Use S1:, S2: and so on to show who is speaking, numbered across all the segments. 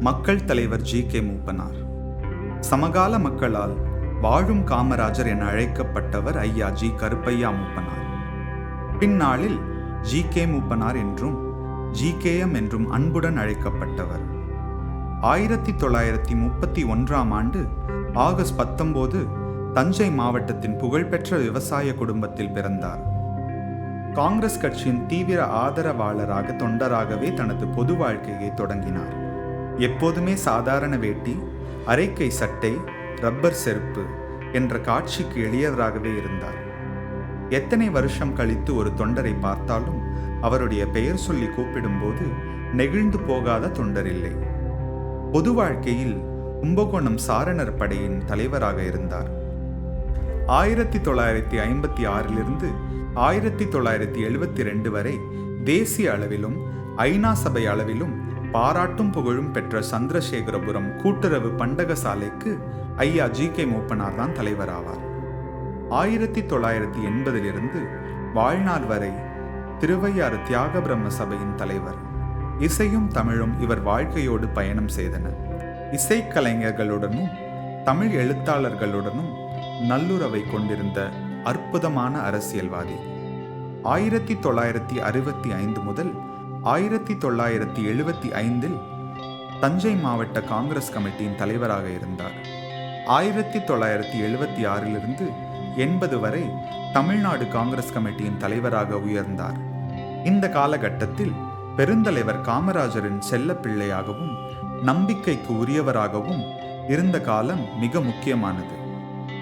S1: மக்கள் தலைவர் G K Moopanar. சமகால மக்களால் வாழும் காமராஜர் என அழைக்கப்பட்டவர் ஐயா ஜி கருப்பையா மூப்பனார். பின்னாளில் ஜி கே மூப்பனார் என்றும் ஜி கேஎம் என்றும் அன்புடன் அழைக்கப்பட்டவர். ஆயிரத்தி தொள்ளாயிரத்தி முப்பத்தி ஒன்றாம் ஆண்டு ஆகஸ்ட் பத்தொன்பது தஞ்சை மாவட்டத்தின் புகழ்பெற்ற விவசாய குடும்பத்தில் பிறந்தார். காங்கிரஸ் கட்சியின் தீவிர ஆதரவாளராக தொண்டராகவே தனது பொது வாழ்க்கையை தொடங்கினார். எப்போதுமே சாதாரண வேட்டி அரைக்கை சட்டை ரப்பர் செருப்பு என்ற காட்சிக்கு எளியவராகவே இருந்தார். எத்தனை வருஷம் கழித்து ஒரு தொண்டரை பார்த்தாலும் அவருடைய பெயர் சொல்லி கூப்பிடும்போது நெகிழ்ந்து போகாத தொண்டர் இல்லை. பொது வாழ்க்கையில் கும்பகோணம் சாரணர் படையின் தலைவராக இருந்தார். ஆயிரத்தி தொள்ளாயிரத்தி ஐம்பத்தி ஆறிலிருந்து ஆயிரத்தி தொள்ளாயிரத்தி எழுபத்தி ரெண்டு வரை தேசிய அளவிலும் ஐநா சபை அளவிலும் பாராட்டும் புகழும் பெற்ற சந்திரசேகரபுரம் கூட்டுறவு பண்டகசாலைக்கு ஐயா ஜி கே மூப்பனார் தான் தலைவராவார். ஆயிரத்தி தொள்ளாயிரத்தி எண்பதிலிருந்து வாழ்நாள் வரை திருவையாறு தியாக பிரம்ம சபையின் தலைவர். இசையும் தமிழும் இவர் வாழ்க்கையோடு பயணம் செய்தன. இசைக்கலைஞர்களுடனும் தமிழ் எழுத்தாளர்களுடனும் நல்லுறவை கொண்டிருந்த அற்புதமான அரசியல்வாதி. ஆயிரத்தி தொள்ளாயிரத்தி அறுபத்தி ஐந்து முதல் ஆயிரத்தி தொள்ளாயிரத்தி எழுபத்தி ஐந்தில் தஞ்சை மாவட்ட காங்கிரஸ் கமிட்டியின் தலைவராக இருந்தார். ஆயிரத்தி தொள்ளாயிரத்தி எழுபத்தி ஆறிலிருந்து எண்பது வரை தமிழ்நாடு காங்கிரஸ் கமிட்டியின் தலைவராக உயர்ந்தார். இந்த காலகட்டத்தில் பெருந்தலைவர் காமராஜரின் செல்லப்பிள்ளையாகவும் நம்பிக்கைக்கு உரியவராகவும் இருந்த காலம் மிக முக்கியமானது.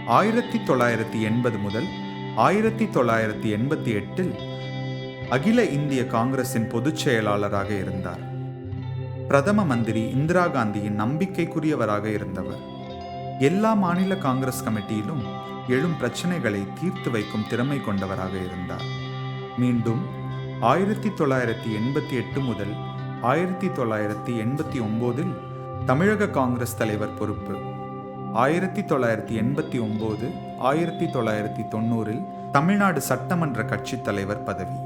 S1: ஆயிரத்தி தொள்ளாயிரத்தி எண்பது முதல் ஆயிரத்தி தொள்ளாயிரத்தி எண்பத்தி எட்டில் அகில இந்திய காங்கிரசின் பொதுச் செயலாளராக இருந்தார். பிரதம மந்திரி இந்திரா காந்தியின் நம்பிக்கைக்குரியவராக இருந்தவர். எல்லா மாநில காங்கிரஸ் கமிட்டியிலும் எழும் பிரச்சனைகளை தீர்த்து வைக்கும் திறமை கொண்டவராக இருந்தார். மீண்டும் ஆயிரத்தி தொள்ளாயிரத்தி எண்பத்தி எட்டு முதல் ஆயிரத்தி தொள்ளாயிரத்தி எண்பத்தி ஒம்போதில் தமிழக காங்கிரஸ் தலைவர் பொறுப்பு. ஆயிரத்தி தொள்ளாயிரத்தி எண்பத்தி ஒம்போது ஆயிரத்தி தொள்ளாயிரத்தி தொண்ணூறில் தமிழ்நாடு சட்டமன்ற கட்சித் தலைவர் பதவி.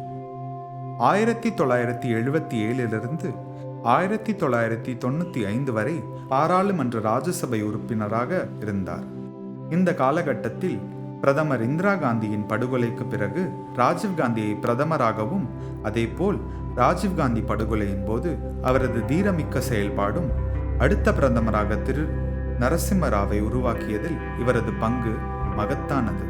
S1: ஆயிரத்தி தொள்ளாயிரத்தி எழுபத்தி ஏழிலிருந்து ஆயிரத்தி தொள்ளாயிரத்தி தொண்ணூற்றி ஐந்து வரை பாராளுமன்ற ராஜ்யசபை உறுப்பினராக இருந்தார். இந்த காலகட்டத்தில் பிரதமர் இந்திரா காந்தியின் படுகொலைக்கு பிறகு ராஜீவ்காந்தியை பிரதமராகவும் அதேபோல் ராஜீவ்காந்தி படுகொலையின் போது அவரது தீரமிக்க செயல்பாடும் அடுத்த பிரதமராக திரு. நரசிம்மராவை உருவாக்கியதில் இவரது பங்கு மகத்தானது.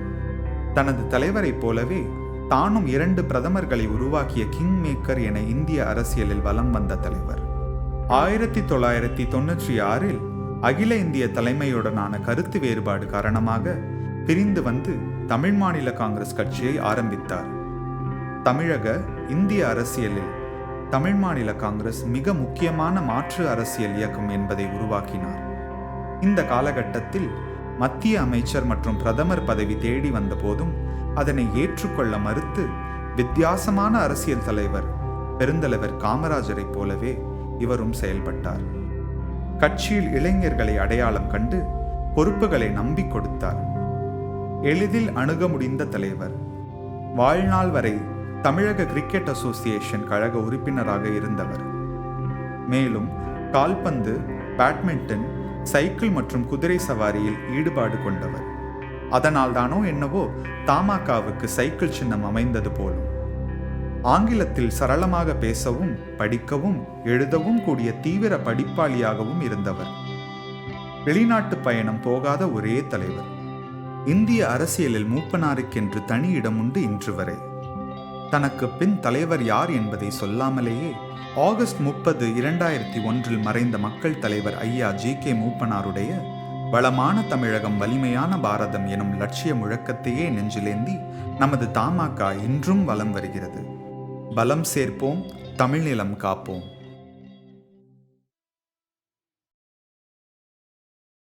S1: தனது தலைவரைப் போலவே தானும் இரண்டு பிரதமர்களை உருவாக்கிய கிங் மேக்கர் என இந்திய அரசியலில் வலம் வந்த தலைவர். ஆயிரத்தி தொள்ளாயிரத்தி தொன்னூற்றி ஆறில் அகில இந்திய தலைமையுடனான கருத்து வேறுபாடு காரணமாக பிரிந்து வந்து தமிழ் மாநில காங்கிரஸ் கட்சியை ஆரம்பித்தார். தமிழக இந்திய அரசியலில் தமிழ் மாநில காங்கிரஸ் மிக முக்கியமான மாற்று அரசியல் இயக்கம் என்பதை உருவாக்கினார். இந்த காலகட்டத்தில் மத்திய அமைச்சர் மற்றும் பிரதமர் பதவி தேடி வந்தபோதும் அதனை ஏற்றுக்கொள்ள மறுத்து வித்தியாசமான அரசியல் தலைவர் பெருந்தலைவர் காமராஜரைப் போலவே இவரும் செயல்பட்டார். கட்சியில் இளைஞர்களை அடையாளம் கண்டு பொறுப்புகளை நம்பிக் கொடுத்தார். எளிதில் அணுக முடிந்த தலைவர். வாழ்நாள் வரை தமிழக கிரிக்கெட் அசோசியேஷன் கழக உறுப்பினராக இருந்தவர். மேலும் கால்பந்து பேட்மிண்டன் சைக்கிள் மற்றும் குதிரை சவாரியில் ஈடுபாடு கொண்டவர். அதனால் தானோ என்னவோ தாமாகாவுக்கு சைக்கிள் சின்னம் அமைந்தது போலும். ஆங்கிலத்தில் சரளமாக பேசவும் படிக்கவும் எழுதவும் கூடிய தீவிர படிப்பாளியாகவும் இருந்தவர். வெளிநாட்டு பயணம் போகாத ஒரே தலைவர். இந்திய அரசியலில் மூப்பனாருக்கென்று தனி இடம் உண்டு இன்று வரை. தனக்கு பின் தலைவர் யார் என்பதை சொல்லாமலேயே ஆகஸ்ட் முப்பது இரண்டாயிரத்தி ஒன்றில் மறைந்த மக்கள் தலைவர் ஐயா ஜி. கே. மூப்பனாருடைய வளமான தமிழகம் வலிமையான பாரதம் எனும் லட்சிய முழக்கத்தையே நெஞ்சிலேந்தி நமது தாமாக்கா இன்றும் வலம் வருகிறது. பலம் சேர்ப்போம் தமிழ்நிலம் காப்போம்.